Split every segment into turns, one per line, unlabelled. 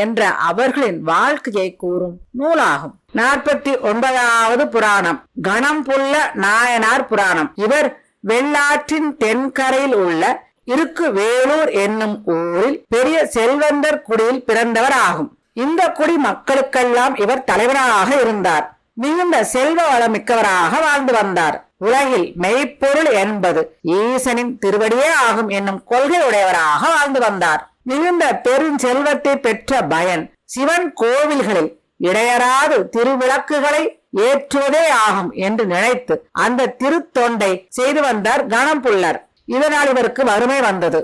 என்ற அவர்களின் வாழ்க்கையை கூறும் நூலாகும். நாற்பத்தி ஒன்பதாவது புராணம். கணம் புல்ல நாயனார் புராணம். இவர் வெள்ளாற்றின் தென்கரையில் உள்ள இருக்கு வேலூர் என்னும் ஊரில் பெரிய செல்வந்தர் குடியில் பிறந்தவர் ஆகும் இந்த குடி மக்களுக்கெல்லாம் இவர் தலைவராக இருந்தார். மிகுந்த செல்வ வளமிக்கவராக வாழ்ந்து வந்தார். உலகில் மெய்ப்பொருள் என்பது ஈசனின் திருவடியே ஆகும் என்னும் கொள்கை உடையவராக வாழ்ந்து வந்தார். மிகுந்த பெருஞ்செல்வத்தை பெற்ற பயன் சிவன் கோவில்களில் இடையராது திருவிளக்குகளை ஏற்றுவதே ஆகும் என்று நினைத்து அந்த திருத்தொண்டை செய்து வந்தார் கணம்புள்ளர். இதனால் இவருக்கு வறுமை வந்தது.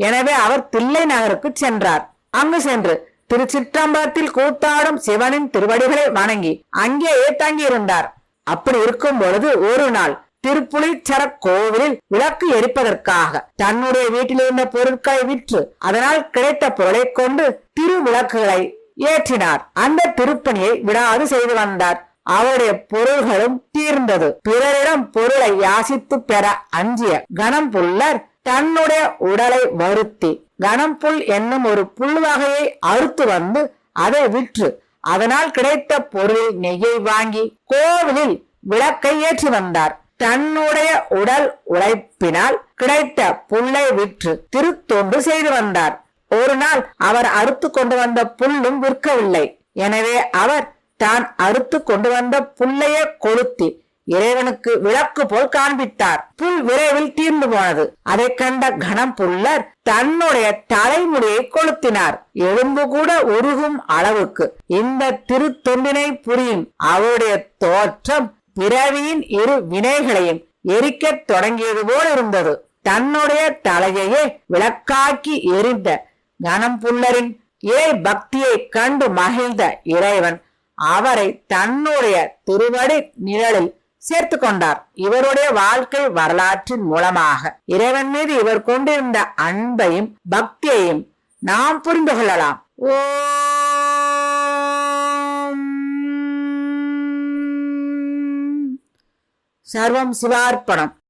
எனவே அவர் தில்லை நகருக்கு சென்றார். அங்கு சென்று திருச்சிற்றம்பலத்தில் கூத்தாடும் சிவனின் திருவடிகளை வணங்கி அங்கேயே தங்கியிருந்தார். அப்படி இருக்கும் பொழுது ஒரு நாள் திருப்புளிச்சர கோவிலில் விளக்கு எரிப்பதற்காக தன்னுடைய வீட்டில் இருந்த பொருட்களை விற்று அதனால் கிடைத்த பொருளை கொண்டு திருவிளக்குகளை ஏற்றினார். அந்த திருப்பணியை விடாது செய்து வந்தார். அவருடைய பொருள்களும் தீர்ந்தது. பிறரிடம் பொருளை யாசித்து பெற அஞ்சிய கணம்புள்ளர் தன்னுடைய உடலை வருத்தி கணம்புல் என்னும் ஒரு புல் வகையை அறுத்து வந்து அதை விற்று அதனால் கிடைத்த பொருளில் நெய்யை வாங்கி கோவிலில் விளக்கை ஏற்றி வந்தார். தன்னுடைய உடல் உழைப்பினால் கிடைத்த புல்லை விற்று திருத்தொண்டு செய்து வந்தார். ஒரு நாள் அவர் அறுத்து கொண்டு வந்த புல்லும் விற்கவில்லை. எனவே அவர் தான் அறுத்து கொண்டு வந்த புல்லையே கொளுத்தி இறைவனுக்கு விளக்கு போல் காண்பித்தார். புல் விரைவில் தீர்ந்து போனது. அதை கண்ட கணம் புல்லர் தன்னுடைய தலைமுடியை கொளுத்தினார். எலும்பு கூட உருகும் அளவுக்கு. இந்த திருத்தொண்டினை புரியும் அவருடைய தோற்றம் பிறவியின் இரு வினைகளையும் எரிக்கத் தொடங்கியது போல் இருந்தது. தன்னுடைய தலையையே விளக்காக்கி எரிந்த கணம்புள்ளரின் இறை பக்தியை கண்டு மகிழ்ந்த இறைவன் அவரை தன்னுடைய திருவடி நிழலில் சேர்த்து கொண்டார். இவருடைய வாழ்க்கை வரலாற்றின் மூலமாக இறைவன் மீது இவர் கொண்டிருந்த அன்பையும் பக்தியையும் நாம் புரிந்து கொள்ளலாம். ஓ சர்வம் சிவார்ப்பணம்.